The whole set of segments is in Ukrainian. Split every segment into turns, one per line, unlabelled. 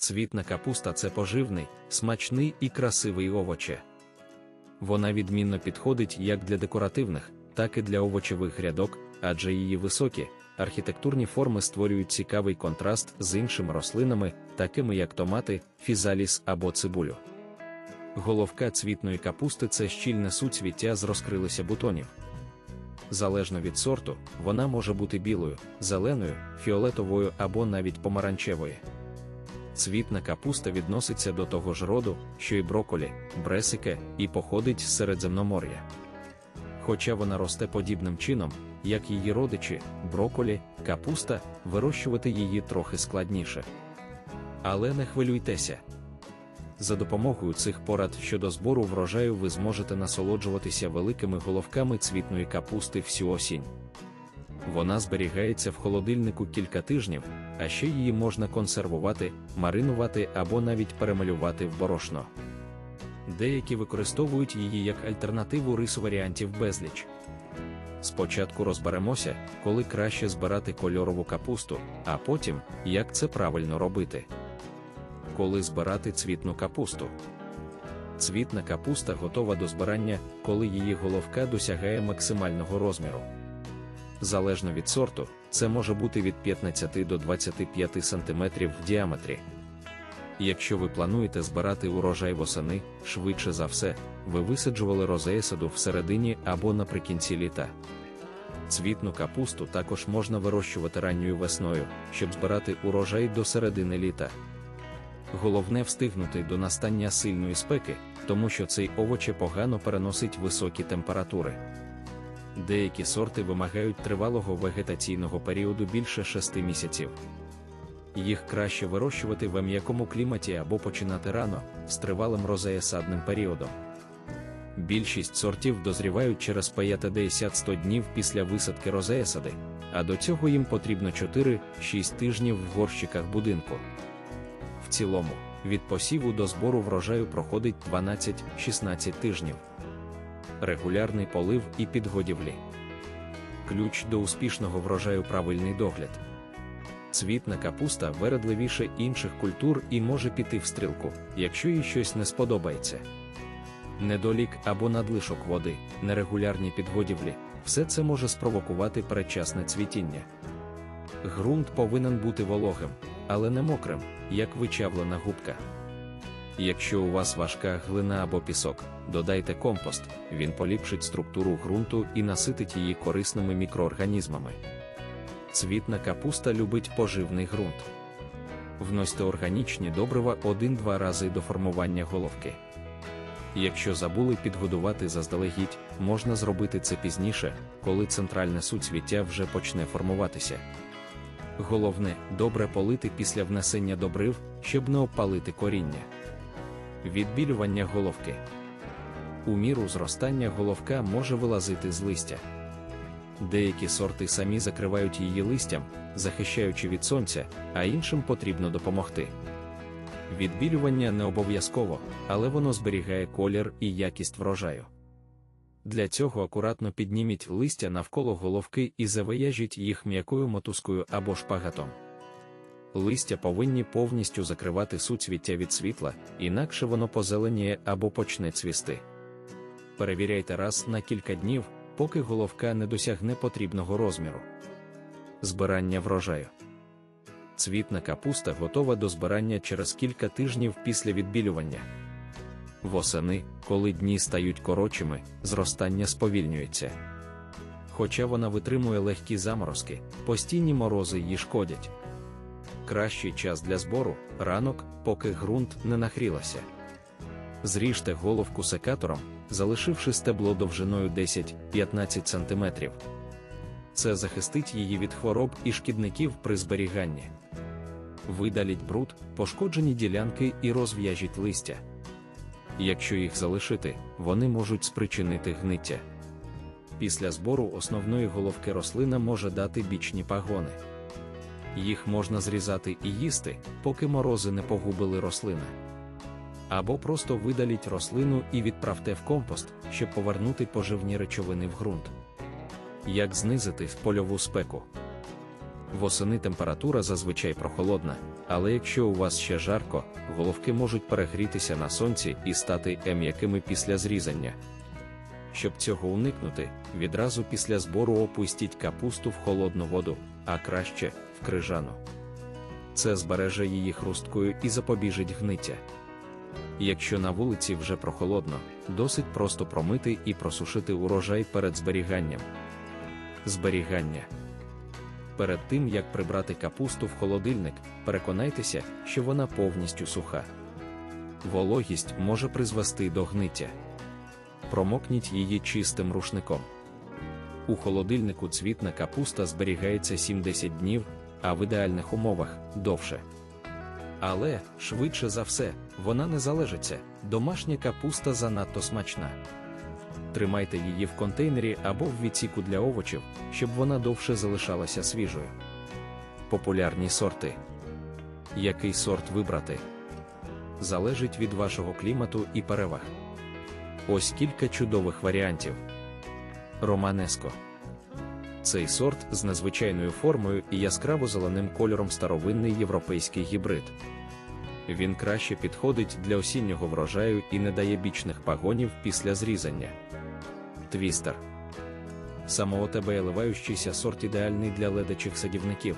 Цвітна капуста це поживний, смачний і красивий овоче. Вона відмінно підходить як для декоративних, так і для овочевих грядок, адже її високі, архітектурні форми створюють цікавий контраст з іншими рослинами, такими як томати, фізаліс або цибулю. Головка цвітної капусти це щільне суцвіття з розкрилися бутонів. Залежно від сорту, вона може бути білою, зеленою, фіолетовою або навіть помаранчевою. Цвітна капуста відноситься до того ж роду, що й броколі, бресике, і походить з Середземномор'я. Хоча вона росте подібним чином, як її родичі, броколі, капуста, вирощувати її трохи складніше. Але не хвилюйтеся. За допомогою цих порад щодо збору врожаю ви зможете насолоджуватися великими головками цвітної капусти всю осінь. Вона зберігається в холодильнику кілька тижнів, а ще її можна консервувати, маринувати або навіть перемалювати в борошно. Деякі використовують її як альтернативу рису варіантів безліч. Спочатку розберемося, коли краще збирати кольорову капусту, а потім, як це правильно робити. Коли збирати цвітну капусту. Цвітна капуста готова до збирання, коли її головка досягає максимального розміру. Залежно від сорту, це може бути від 15 до 25 см в діаметрі. Якщо ви плануєте збирати урожай восени, швидше за все, ви висаджували розеясаду всередині або наприкінці літа. Цвітну капусту також можна вирощувати ранньою весною, щоб збирати урожай до середини літа. Головне встигнути до настання сильної спеки, тому що цей овоче погано переносить високі температури. Деякі сорти вимагають тривалого вегетаційного періоду більше 6 місяців. Їх краще вирощувати в м'якому кліматі або починати рано, з тривалим розеясадним періодом. Більшість сортів дозрівають через 50-100 днів після висадки розеясади, а до цього їм потрібно 4-6 тижнів в горщиках будинку. В цілому, від посіву до збору врожаю проходить 12-16 тижнів. Регулярний полив і підгодівлі. Ключ до успішного врожаю правильний догляд. Цвітна капуста вередливіше інших культур і може піти в стрілку, якщо їй щось не сподобається. Недолік або надлишок води, нерегулярні підгодівлі все це може спровокувати передчасне цвітіння. Ґрунт повинен бути вологим, але не мокрим, як вичавлена губка. Якщо у вас важка глина або пісок, додайте компост, він поліпшить структуру ґрунту і наситить її корисними мікроорганізмами. Цвітна капуста любить поживний ґрунт. Вносьте органічні добрива 1-2 рази до формування головки. Якщо забули підгодувати заздалегідь, можна зробити це пізніше, коли центральне суцвіття вже почне формуватися. Головне добре полити після внесення добрив, щоб не опалити коріння. Відбілювання головки. У міру зростання головка може вилазити з листя. Деякі сорти самі закривають її листям, захищаючи від сонця, а іншим потрібно допомогти. Відбілювання не обов'язково, але воно зберігає колір і якість врожаю. Для цього акуратно підніміть листя навколо головки і завияжіть їх м'якою мотузкою або шпагатом. Листя повинні повністю закривати суцвіття від світла, інакше воно позеленіє або почне цвісти. Перевіряйте раз на кілька днів, поки головка не досягне потрібного розміру. Збирання врожаю. Цвітна капуста готова до збирання через кілька тижнів після відбілювання. Восени, коли дні стають коротшими, зростання сповільнюється. Хоча вона витримує легкі заморозки, постійні морози їй шкодять. Кращий час для збору ранок, поки ґрунт не нахрілася. Зріжте головку секатором, залишивши стебло довжиною 10-15 см. Це захистить її від хвороб і шкідників при зберіганні. Видаліть бруд, пошкоджені ділянки і розв'яжіть листя. Якщо їх залишити, вони можуть спричинити гниття. Після збору основної головки рослина може дати бічні пагони. Їх можна зрізати і їсти, поки морози не погубили рослини. Або просто видаліть рослину і відправте в компост, щоб повернути поживні речовини в ґрунт. Як знизити польову спеку? Восени температура зазвичай прохолодна, але якщо у вас ще жарко, головки можуть перегрітися на сонці і стати м'якими після зрізання. Щоб цього уникнути, відразу після збору опустіть капусту в холодну воду, а краще крижану. Це збереже її хрусткою і запобіжить гниття. Якщо на вулиці вже прохолодно, досить просто промити і просушити урожай перед зберіганням. Зберігання. Перед тим як прибрати капусту в холодильник, переконайтеся, що вона повністю суха. Вологість може призвести до гниття. Промокніть її чистим рушником. У холодильнику цвітна капуста зберігається 70 днів, а в ідеальних умовах довше. Але, швидше за все, вона не залежиться, домашня капуста занадто смачна. Тримайте її в контейнері або в відсіку для овочів, щоб вона довше залишалася свіжою. Популярні сорти. Який сорт вибрати? Залежить від вашого клімату і переваг. Ось кілька чудових варіантів. Романеско. Цей сорт з незвичайною формою і яскраво зеленим кольором старовинний європейський гібрид. Він краще підходить для осіннього врожаю і не дає бічних пагонів після зрізання. Твістер. Самоотебеєливаючийся сорт ідеальний для ледачих садівників.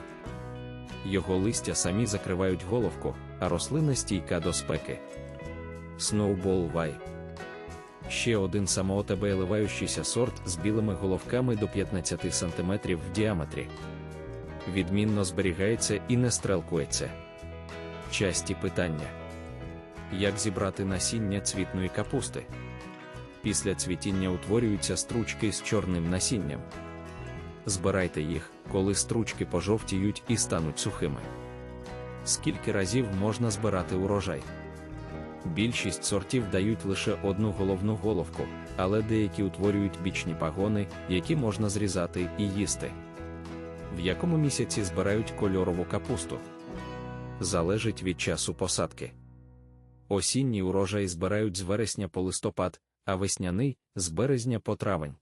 Його листя самі закривають головку, а рослина стійка до спеки. Snowball Вай. Ще один самоотебеєливаючийся сорт з білими головками до 15 см в діаметрі. Відмінно зберігається і не стрелкується. Часті питання: Як зібрати насіння цвітної капусти? Після цвітіння утворюються стручки з чорним насінням. Збирайте їх, коли стручки пожовтіють і стануть сухими. Скільки разів можна збирати урожай? Більшість сортів дають лише одну головну головку, але деякі утворюють бічні пагони, які можна зрізати і їсти. В якому місяці збирають кольорову капусту? Залежить від часу посадки. Осінній урожай збирають з вересня по листопад, а весняний з березня по травень.